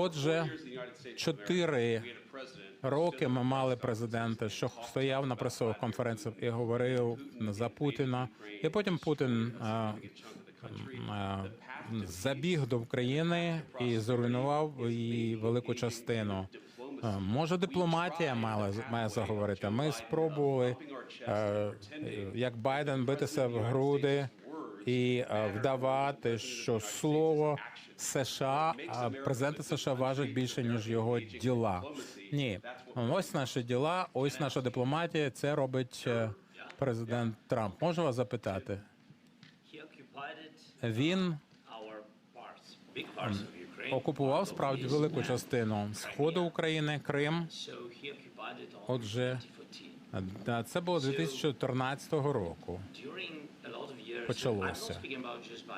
Отже, чотири роки ми мали президента, що стояв на пресових конференціях і говорив за Путіна. І потім Путін а, а, забіг до України і зруйнував її велику частину. Може, дипломатія мала має заговорити. Ми спробували, е, як Байден, битися в груди і е, вдавати, що слово США президента США важить більше ніж його діла. Ні, ось наші діла, ось наша дипломатія. Це робить е, президент Трамп. Можу вас запитати? Він окупував справді велику частину сходу України, Крим. Отже, 2014. Це було 2014 року. Почалося.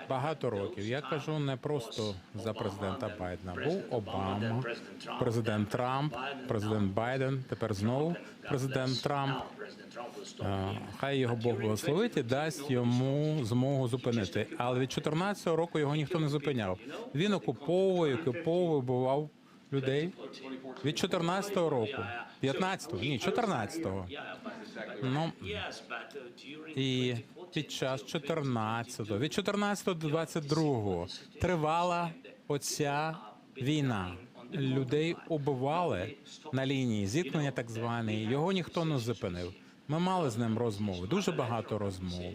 Багато років. Я кажу не просто за президента Байдена. Був Обама, президент Трамп, президент Байден. Тепер знову президент. Трамп. Хай його Бог благословить і дасть йому змогу зупинити. Але від 14-го року його ніхто не зупиняв. Він окуповує, окуповує, вбивав людей. Від 14-го року, 15-го, ні, 14-го. Ну і 2014, під час till 14-го, від 14 до 22-го тривала оця війна. Людей убивали на лінії зіткнення, так званої. Його ніхто не зупинив. Ми мали з ним розмови, дуже багато розмов.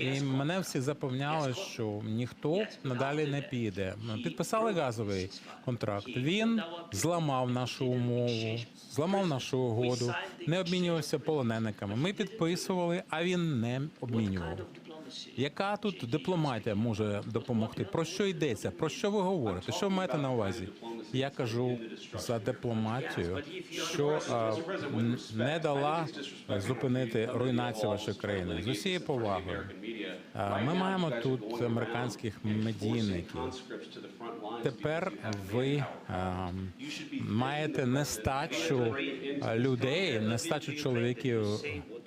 І мене всі запевняли, що ніхто надалі не піде. Підписали газовий контракт. Він зламав нашу умову, зламав нашу угоду, не обмінювався полонениками. Ми підписували, а він не обмінював. Яка тут дипломатія може допомогти? Про що йдеться? Про що ви говорите? Що ви маєте на увазі? Я кажу за дипломатію, що не дала зупинити руйнацію вашої країни з усією повагою. Ми маємо тут американських медійників. Тепер ви маєте нестачу людей, нестачу чоловіків.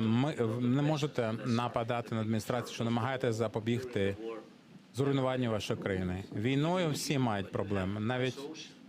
ми не можете нападати на адміністрацію, що намагаєте запобігти зруйнуванню вашої країни. Війною всі мають проблеми. Навіть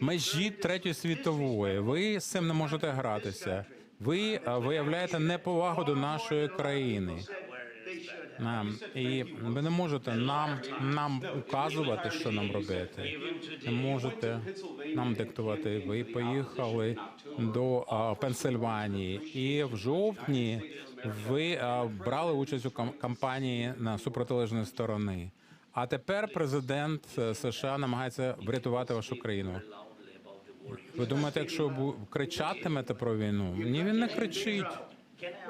межі третьої світової. Ви з цим не можете гратися. Ви е, виявляєте неповагу до нашої країни. І ви не можете нам нам указувати, що нам робити. Не можете нам диктувати. Ви поїхали до а, Пенсильванії, і в жовтні ви брали участь у кам- кампанії на супротилежної сторони. А тепер президент е, США намагається врятувати вашу країну. Ви думаєте, якщо кричатимете про війну? Ні, він не кричить.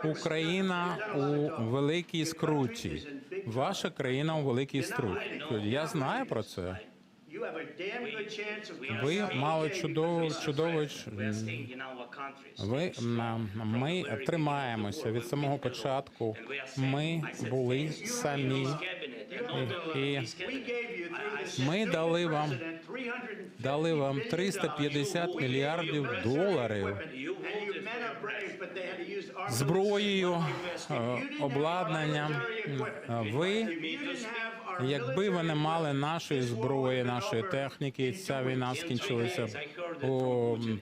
Україна у великій скруті. Ваша країна у великій скруті. Я знаю про це. Ви мали чудову чудову. Ви ми тримаємося від самого початку. Ми були самі. І Ми дали вам- president 350 дали вам billion 350 dollars. мільярдів доларів зброєю, е, обладнанням. Ви, якби ви не мали нашої зброї, нашої техніки, ця війна скінчилася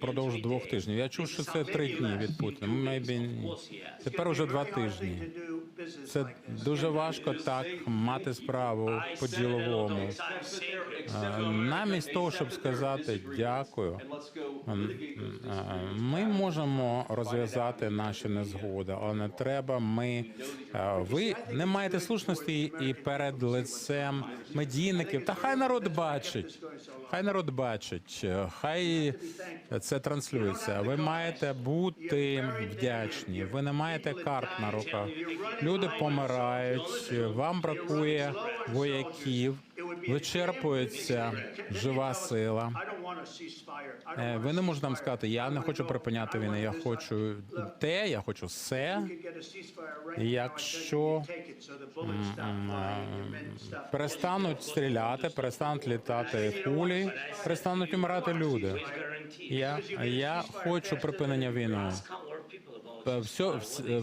продовж двох тижнів. Я чув, що це три дні від Путіна. Ні. Тепер уже два тижні. Це дуже важко так мати справу по-діловому. Е, Намість того, щоб сказати дякую, ми можемо розв'язати наші незгоди, але не треба. Ми е, ви не маєте слушності і перед лицем медійників. Та хай народ бачить. Хай народ бачить, е, хай це транслюється. Ви маєте бути вдячні. Ви не маєте карт на руках. Помирають. Вам бракує вояків. Вичерпується жива сила. Е, Ви не можете нам сказати, я не хочу припиняти війни, я хочу те, я хочу все. Якщо Перестануть стріляти, перестануть літати кулі, перестануть умирати люди. Я, я хочу припинення війни. Все, вс- е,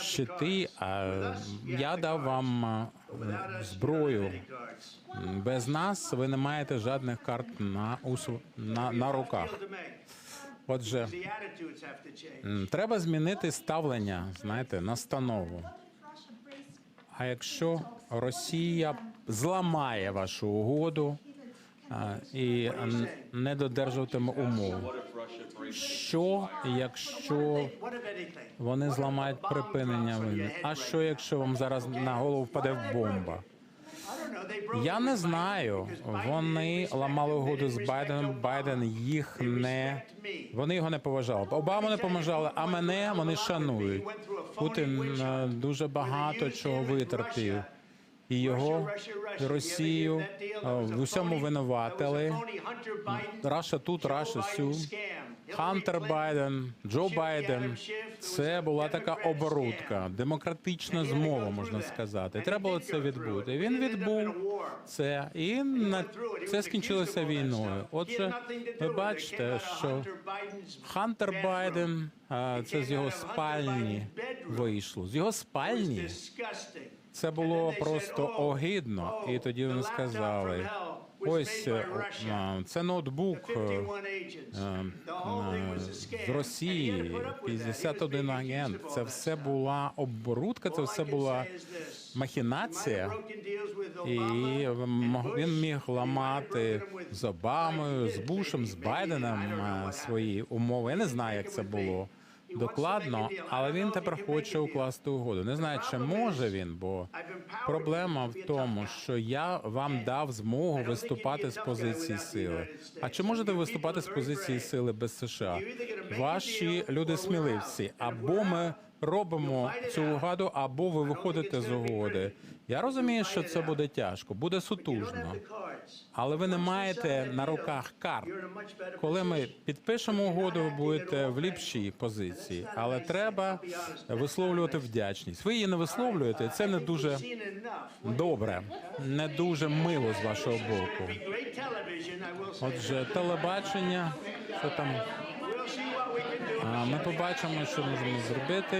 щити, а я дав вам зброю. Без нас ви не маєте жодних карт на, усу- на, на руках. Отже, треба змінити ставлення, знаєте, настанову. А якщо Росія зламає вашу угоду і не додержуватиме умов, що якщо вони зламають припинення війни? А що якщо вам зараз на голову впаде бомба? Я не знаю. Вони ламали угоду з Байденом. Байден їх не вони його не поважали. Обаму не поважали, а мене вони шанують. Путін е, дуже багато чого витерпів. І його Росію в усьому винуватили. Раша тут, Раша сю. Хантер Байден, Джо Байден. Це була така оборудка, демократична змова, можна сказати. Треба було це відбути. Він відбув це, і на це скінчилося війною. Отже, ви бачите, що Хантер Байден це з його спальні вийшло. З його спальні це було просто огидно. І тоді вони сказали: ось е, це ноутбук е, е, з Росії, 51 агент. Це все була оборудка, це все була махінація. І він міг ламати з Обамою, з Бушем, з Байденом свої умови. Я не знаю, як це було докладно, але він тепер хоче укласти угоду. Не знаю, чи може він, бо проблема в тому, що я вам дав змогу виступати з позиції сили. А чи можете виступати з позиції сили без США? Ваші люди сміливці, або ми робимо цю угоду, або ви виходите з угоди. Я розумію, що це буде тяжко, буде сутужно, але ви не маєте на руках карт. Коли ми підпишемо угоду, ви будете в ліпшій позиції, але треба висловлювати вдячність. Ви її не висловлюєте, це не дуже добре, не дуже мило з вашого боку. Отже, телебачення, що там ми побачимо, що можемо зробити.